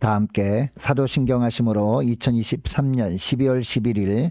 다 함께 사도신경 하심으로 2023년 12월 11일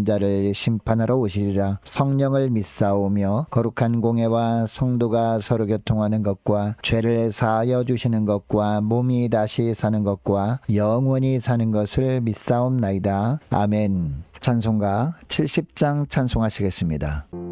자를 심판하러 오시리라. 성령을 믿사오며 거룩한 공예와 성도가 서로 교통하는 것과 죄를 사하여 주시는 것과 몸이 다시 사는 것과 영원히 사는 것을 믿사옵나이다. 아멘. 찬송가 70장 찬송하시겠습니다.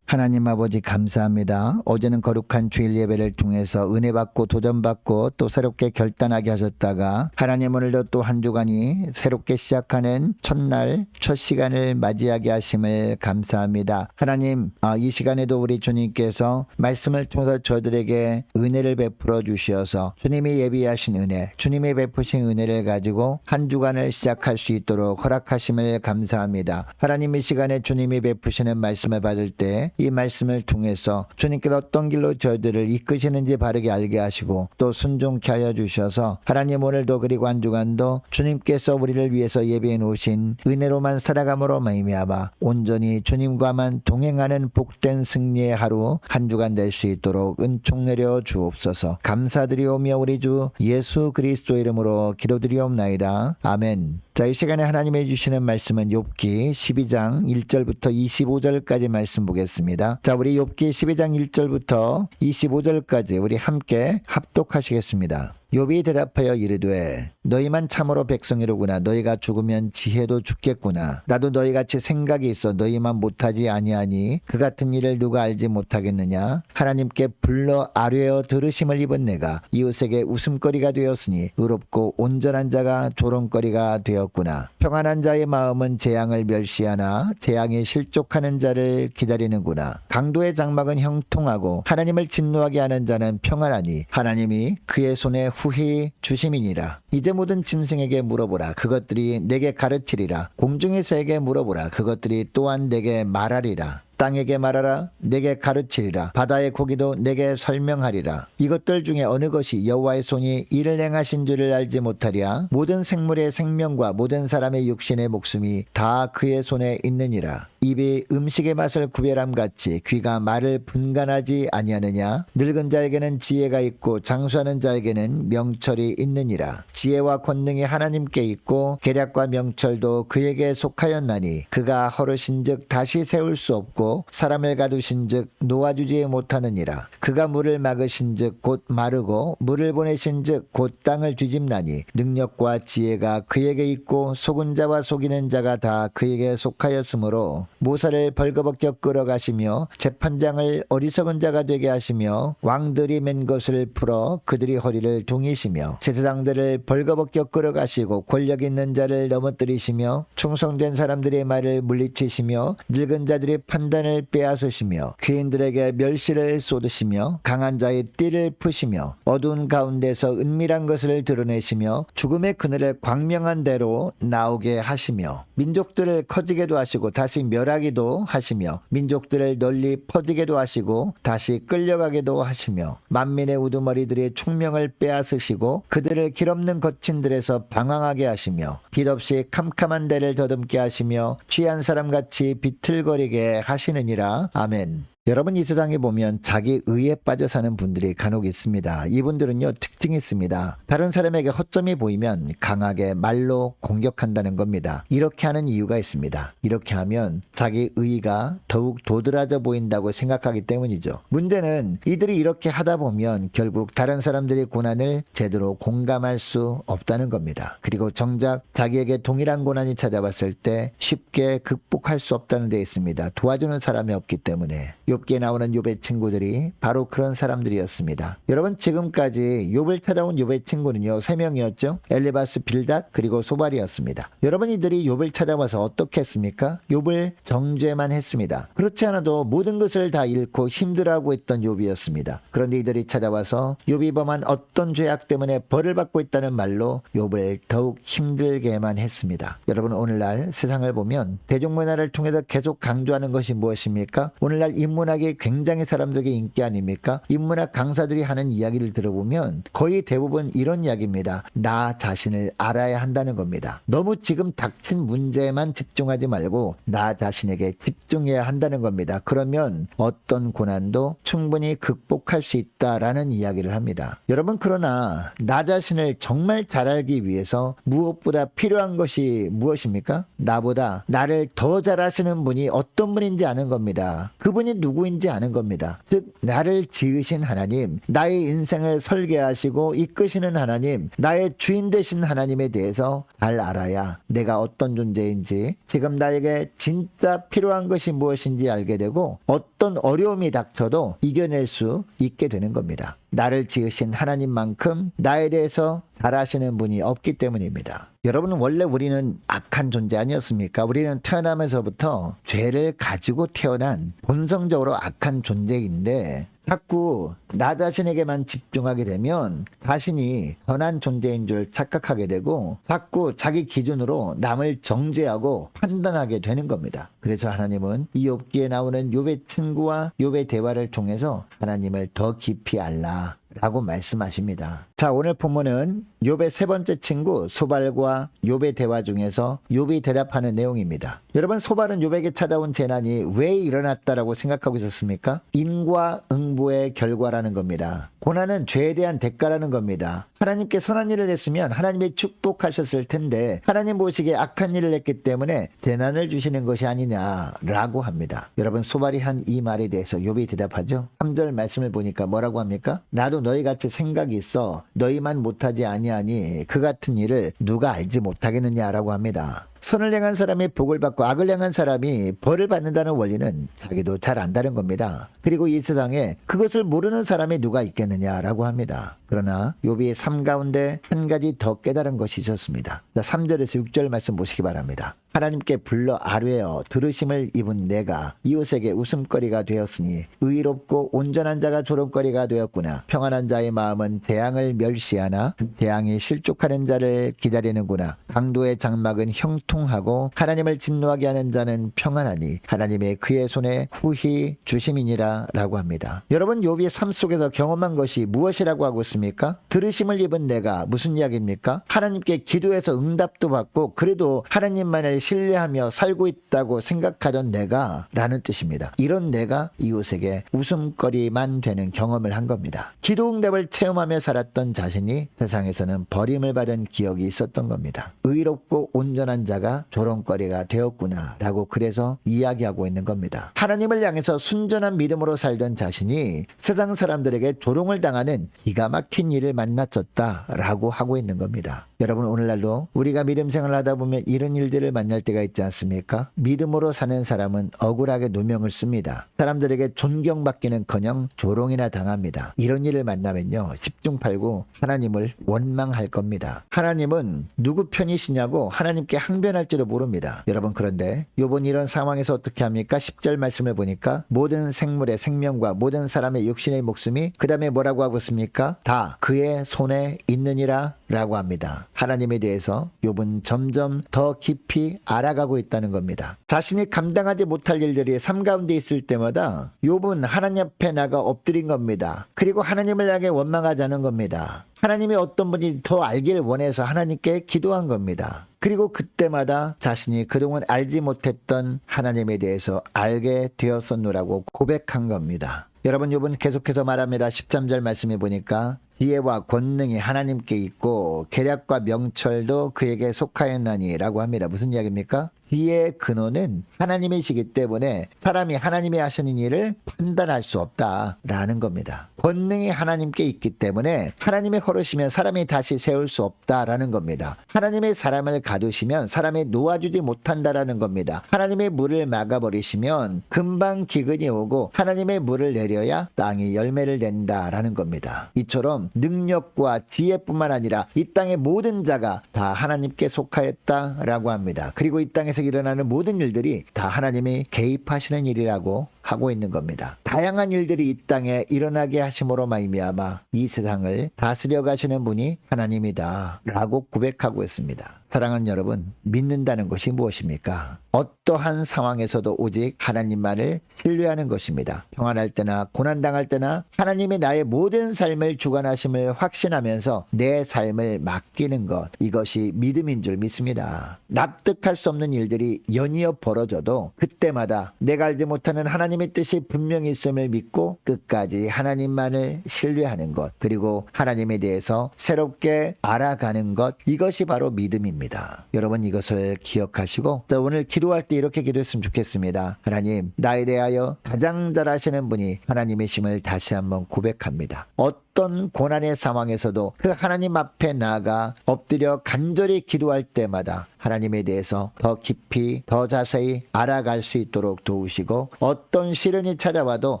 하나님 아버지 감사합니다. 어제는 거룩한 주일 예배를 통해서 은혜 받고 도전 받고 또 새롭게 결단하게 하셨다가 하나님 오늘도 또 한 주간이 새롭게 시작하는 첫날 첫 시간을 맞이하게 하심을 감사합니다. 하나님 아, 이 시간에도 우리 주님께서 말씀을 통해서 저들에게 은혜를 베풀어 주시어서 주님이 예비하신 은혜 주님이 베푸신 은혜를 가지고 한 주간을 시작할 수 있도록 허락하심을 감사합니다. 하나님 이 시간에 주님이 베푸시는 말씀을 받을 때 이 말씀을 통해서 주님께서 어떤 길로 저희들을 이끄시는지 바르게 알게 하시고 또 순종케 하여 주셔서 하나님 오늘도 그리고 한 주간도 주님께서 우리를 위해서 예비해 놓으신 은혜로만 살아감으로 말미암아 온전히 주님과만 동행하는 복된 승리의 하루 한 주간 될 수 있도록 은총 내려 주옵소서. 감사드리오며 우리 주 예수 그리스도 이름으로 기도드리옵나이다. 아멘 자, 이 시간에 하나님이 주시는 말씀은 욥기 12장 1절부터 25절까지 말씀 보겠습니다. 자, 우리 욥기 12장 1절부터 25절까지 우리 함께 합독하시겠습니다. 욥이 대답하여 이르되 너희만 참으로 백성이로구나. 너희가 죽으면 지혜도 죽겠구나. 나도 너희 같이 생각이 있어. 너희만 못하지 아니하니 그 같은 일을 누가 알지 못하겠느냐? 하나님께 불러 아뢰어 들으심을 입은 내가 이웃에게 웃음거리가 되었으니 의롭고 온전한 자가 조롱거리가 되었구나. 평안한 자의 마음은 재앙을 멸시하나 재앙에 실족하는 자를 기다리는구나. 강도의 장막은 형통하고 하나님을 진노하게 하는 자는 평안하니 하나님이 그의 손에 후히 주심이니라. 이제 모든 짐승에게 물어보라. 그것들이 내게 가르치리라. 공중에서에게 물어보라. 그것들이 또한 내게 말하리라. 땅에게 말하라. 내게 가르치리라. 바다의 고기도 내게 설명하리라. 이것들 중에 어느 것이 여호와의 손이 이를 행하신 줄을 알지 못하랴? 모든 생물의 생명과 모든 사람의 육신의 목숨이 다 그의 손에 있느니라 입이 음식의 맛을 구별함 같이 귀가 말을 분간하지 아니하느냐? 늙은 자에게는 지혜가 있고 장수하는 자에게는 명철이 있느니라. 지혜와 권능이 하나님께 있고 계략과 명철도 그에게 속하였나니 그가 허르신즉 다시 세울 수 없고 사람을 가두신즉 놓아주지 못하느니라. 그가 물을 막으신즉 곧 마르고 물을 보내신즉 곧 땅을 뒤집나니 능력과 지혜가 그에게 있고 속은 자와 속이는 자가 다 그에게 속하였으므로 모사를 벌거벗겨 끌어가시며 재판장을 어리석은 자가 되게 하시며 왕들이 맨 것을 풀어 그들이 허리를 동이시며 제사장들을 벌거벗겨 끌어가시고 권력 있는 자를 넘어뜨리시며 충성된 사람들의 말을 물리치시며 늙은 자들의 판단을 빼앗으시며 귀인들에게 멸시를 쏟으시며 강한 자의 띠를 푸시며 어두운 가운데서 은밀한 것을 드러내시며 죽음의 그늘을 광명한 대로 나오게 하시며 민족들을 커지게도 하시고 다시 멸하기도 하시며 민족들을 널리 퍼지게도 하시고 다시 끌려가게도 하시며 만민의 우두머리들의 총명을 빼앗으시고 그들을 길없는 거친들에서 방황하게 하시며 빛없이 캄캄한 데를 더듬게 하시며 취한 사람같이 비틀거리게 하시느니라 아멘. 여러분 이 세상에 보면 자기 의에 빠져 사는 분들이 간혹 있습니다. 이분들은요 특징이 있습니다. 다른 사람에게 허점이 보이면 강하게 말로 공격한다는 겁니다. 이렇게 하는 이유가 있습니다. 이렇게 하면 자기 의가 더욱 도드라져 보인다고 생각하기 때문이죠. 문제는 이들이 이렇게 하다 보면 결국 다른 사람들의 고난을 제대로 공감할 수 없다는 겁니다. 그리고 정작 자기에게 동일한 고난이 찾아왔을 때 쉽게 극복할 수 없다는 데 있습니다. 도와주는 사람이 없기 때문에 욥기에 나오는 욥의 친구들이 바로 그런 사람들이었습니다. 여러분 지금까지 욥을 찾아온 욥의 친구는요 세 명이었죠. 엘리바스, 빌닷 그리고 소발이었습니다. 여러분 이들이 욥을 찾아와서 어떻게 했습니까? 욥을 정죄만 했습니다. 그렇지 않아도 모든 것을 다 잃고 힘들어하고 있던 욥이었습니다. 그런데 이들이 찾아와서 욥이 범한 어떤 죄악 때문에 벌을 받고 있다는 말로 욥을 더욱 힘들게만 했습니다. 여러분 오늘날 세상을 보면 대중문화를 통해서 계속 강조하는 것이 무엇입니까? 오늘날 인문 학이 굉장히 사람들에게 인기 아닙니까? 인문학 강사들이 하는 이야기를 들어보면 거의 대부분 이런 이야기입니다. 나 자신을 알아야 한다는 겁니다. 너무 지금 닥친 문제에만 집중하지 말고 나 자신에게 집중해야 한다는 겁니다. 그러면 어떤 고난도 충분히 극복할 수 있다라는 이야기를 합니다. 여러분 그러나 나 자신을 정말 잘 알기 위해서 무엇보다 필요한 것이 무엇입니까? 나보다 나를 더 잘 아시는 분이 어떤 분인지 아는 겁니다. 그분이 누구 인지 아는 겁니다. 즉 나를 지으신 하나님, 나의 인생을 설계하시고 이끄시는 하나님, 나의 주인 되신 하나님에 대해서 잘 알아야 내가 어떤 존재인지 지금 나에게 진짜 필요한 것이 무엇인지 알게 되고 어떤 어려움이 닥쳐도 이겨낼 수 있게 되는 겁니다. 나를 지으신 하나님만큼 나에 대해서 잘 아시는 분이 없기 때문입니다. 여러분 원래 우리는 악한 존재 아니었습니까? 우리는 태어나면서부터 죄를 가지고 태어난 본성적으로 악한 존재인데 자꾸 나 자신에게만 집중하게 되면 자신이 선한 존재인 줄 착각하게 되고 자꾸 자기 기준으로 남을 정죄하고 판단하게 되는 겁니다. 그래서 하나님은 이 욥기에 나오는 욥의 친구와 욥의 대화를 통해서 하나님을 더 깊이 알라 라고 말씀하십니다. 자, 오늘 본문은 욥의 세 번째 친구 소발과 욥의 대화 중에서 욥이 대답하는 내용입니다. 여러분 소발은 욥에게 찾아온 재난이 왜 일어났다라고 생각하고 있었습니까? 인과 응보의 결과라는 겁니다. 고난은 죄에 대한 대가라는 겁니다. 하나님께 선한 일을 했으면 하나님이 축복하셨을 텐데 하나님 보시기에 악한 일을 했기 때문에 재난을 주시는 것이 아니냐라고 합니다. 여러분 소발이 한 이 말에 대해서 욥이 대답하죠. 3절 말씀을 보니까 뭐라고 합니까? 나도 너희 같이 생각이 있어 너희만 못하지 아니하니 그 같은 일을 누가 알지 못하겠느냐라고 합니다. 선을 행한 사람이 복을 받고 악을 행한 사람이 벌을 받는다는 원리는 자기도 잘 안다는 겁니다. 그리고 이 세상에 그것을 모르는 사람이 누가 있겠느냐라고 합니다. 그러나 욥이 삶 가운데 한 가지 더 깨달은 것이 있었습니다. 3절에서 6절 말씀 보시기 바랍니다. 하나님께 불러 아뢰어 들으심을 입은 내가 이웃에게 웃음거리가 되었으니 의롭고 온전한 자가 조롱거리가 되었구나. 평안한 자의 마음은 재앙을 멸시하나 재앙이 실족하는 자를 기다리는구나. 강도의 장막은 형통 하고 하나님을 진노하게 하는 자는 평안하니 하나님의 그의 손에 후히 주심이니라 라고 합니다. 여러분 욥이 삶 속에서 경험한 것이 무엇이라고 하고 있습니까? 들으심을 입은 내가 무슨 이야기입니까? 하나님께 기도해서 응답도 받고 그래도 하나님만을 신뢰하며 살고 있다고 생각하던 내가 라는 뜻입니다. 이런 내가 이웃에게 웃음거리만 되는 경험을 한 겁니다. 기도 응답을 체험하며 살았던 자신이 세상에서는 버림을 받은 기억이 있었던 겁니다. 의롭고 온전한 자가 조롱거리가 되었구나 라고 그래서 이야기하고 있는 겁니다. 하나님을 향해서 순전한 믿음으로 살던 자신이 세상 사람들에게 조롱을 당하는 기가 막힌 일을 만났었다 라고 하고 있는 겁니다. 여러분 오늘날도 우리가 믿음 생활을 하다 보면 이런 일들을 만날 때가 있지 않습니까? 믿음으로 사는 사람은 억울하게 누명을 씁니다. 사람들에게 존경받기는커녕 조롱이나 당합니다. 이런 일을 만나면요 십중팔구 하나님을 원망할 겁니다. 하나님은 누구 편이시냐고 하나님께 항변 할지도 모릅니다. 여러분 그런데 요번 이런 상황에서 어떻게 합니까? 10절 말씀을 보니까 모든 생물의 생명과 모든 사람의 육신의 목숨이 그 다음에 뭐라고 하고 있습니까? 다 그의 손에 있느니라 라고 합니다. 하나님에 대해서 욥은 점점 더 깊이 알아가고 있다는 겁니다. 자신이 감당하지 못할 일들이 삶 가운데 있을 때마다 욥은 하나님 앞에 나가 엎드린 겁니다. 그리고 하나님을 향해 원망하자는 겁니다. 하나님이 어떤 분이 더 알길 원해서 하나님께 기도한 겁니다. 그리고 그때마다 자신이 그동안 알지 못했던 하나님에 대해서 알게 되었었노라고 고백한 겁니다. 여러분 욥은 계속해서 말합니다. 13절 말씀해 보니까 지혜와 권능이 하나님께 있고 계략과 명철도 그에게 속하였나니라고 합니다. 무슨 이야기입니까? 지혜의 근원은 하나님이시기 때문에 사람이 하나님이 하시는 일을 판단할 수 없다라는 겁니다. 권능이 하나님께 있기 때문에 하나님의 걸으시면 사람이 다시 세울 수 없다라는 겁니다. 하나님의 사람을 가두시면 사람이 놓아주지 못한다라는 겁니다. 하나님의 물을 막아버리시면 금방 기근이 오고 하나님의 물을 내려야 땅이 열매를 낸다라는 겁니다. 이처럼 능력과 지혜뿐만 아니라 이 땅의 모든 자가 다 하나님께 속하였다라고 합니다. 그리고 이 땅에서 일어나는 모든 일들이 다 하나님이 개입하시는 일이라고 하고 있는 겁니다. 다양한 일들이 이 땅에 일어나게 하심으로 말미암아 이 세상을 다스려 가시는 분이 하나님이다 라고 고백하고 있습니다. 사랑하는 여러분, 믿는다는 것이 무엇입니까? 어떠한 상황에서도 오직 하나님만을 신뢰하는 것입니다. 평안할 때나 고난 당할 때나 하나님이 나의 모든 삶을 주관하심을 확신하면서 내 삶을 맡기는 것 이것이 믿음인 줄 믿습니다. 납득할 수 없는 일들이 연이어 벌어져도 그때마다 내가 알지 못하는 하나님의 뜻이 분명히 있음을 믿고 끝까지 하나님만을 신뢰하는 것 그리고 하나님에 대해서 새롭게 알아가는 것 이것이 바로 믿음입니다. 여러분 이것을 기억하시고 또 오늘 기도할 때 이렇게 기도했으면 좋겠습니다. 하나님 나에 대하여 가장 잘 아시는 분이 하나님이심을 다시 한번 고백합니다. 고난의 상황에서도 그 하나님 앞에 나아가 엎드려 간절히 기도할 때마다 하나님에 대해서 더 깊이 더 자세히 알아갈 수 있도록 도우시고 어떤 시련이 찾아와도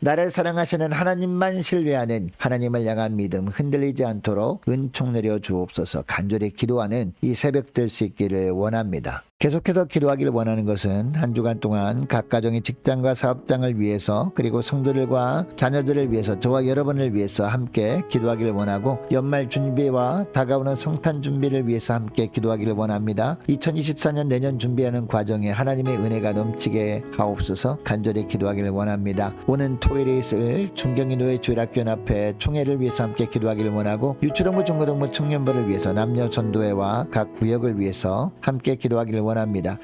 나를 사랑하시는 하나님만 신뢰하는 하나님을 향한 믿음 흔들리지 않도록 은총 내려 주옵소서 간절히 기도하는 이 새벽 될 수 있기를 원합니다. 계속해서 기도하기를 원하는 것은 한 주간 동안 각 가정의 직장과 사업장을 위해서 그리고 성도들과 자녀들을 위해서 저와 여러분을 위해서 함께 기도하기를 원하고 연말 준비와 다가오는 성탄 준비를 위해서 함께 기도하기를 원합니다. 2024년 내년 준비하는 과정에 하나님의 은혜가 넘치게 하옵소서 간절히 기도하기를 원합니다. 오는 토요일에 있을 노예 주일학교 앞에 총회를 위해서 함께 기도하기를 원하고 유초동부 중고등부 청년부를 위해서 남녀 전도회와 각 구역을 위해서 함께 기도하기를 원합니다.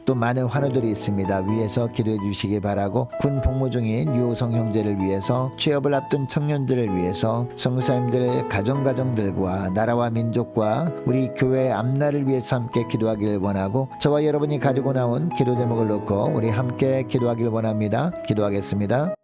또 많은 환우들이 있습니다. 위에서 기도해 주시기 바라고 군 복무 중인 유호성 형제를 위해서 취업을 앞둔 청년들을 위해서 성사님들 가정가정들과 나라와 민족과 우리 교회 앞날을 위해서 함께 기도하기를 원하고 저와 여러분이 가지고 나온 기도 제목을 놓고 우리 함께 기도하기를 원합니다. 기도하겠습니다.